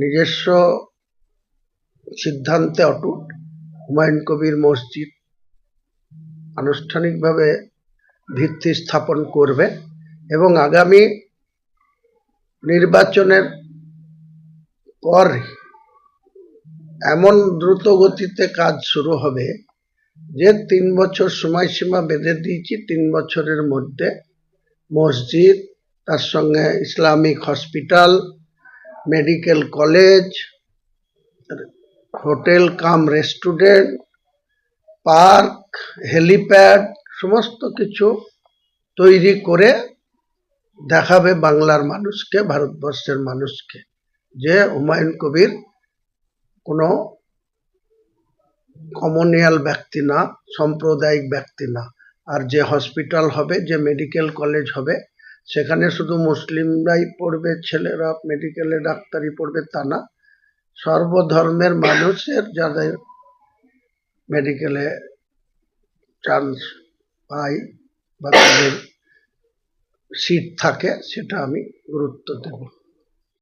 নিজস্ব সিদ্ধান্তে অটুট। হুমায়ুন কবির মসজিদ আনুষ্ঠানিকভাবে ভিত্তি স্থাপন করবে এবং আগামী নির্বাচনের পর এমন দ্রুত গতিতে কাজ শুরু হবে যে তিন বছর সময়সীমা বেঁধে দিয়েছি, তিন বছরের মধ্যে মসজিদ, তার সঙ্গে Islamic hospital medical college, hotel cum restaurant, park, helipad, সমস্ত কিছু তৈরি করে দেখাবে বাংলার মানুষকে, ভারতবর্ষের মানুষকে, যে হুমায়ুন কবির কোনো কমনিয়াল ব্যক্তি না, সাম্প্রদায়িক ব্যক্তি না। আর যে হসপিটাল হবে, যে মেডিকেল কলেজ হবে সেখানে শুধু মুসলিমরাই পড়বে, ছেলেরা, মেডিকেলে ডাক্তারি পড়বে তা না। সর্বধর্মের মানুষের যাদের মেডিকেলে চান্স পাই বা তাদের সিট থাকে, সেটা আমি গুরুত্ব দেব।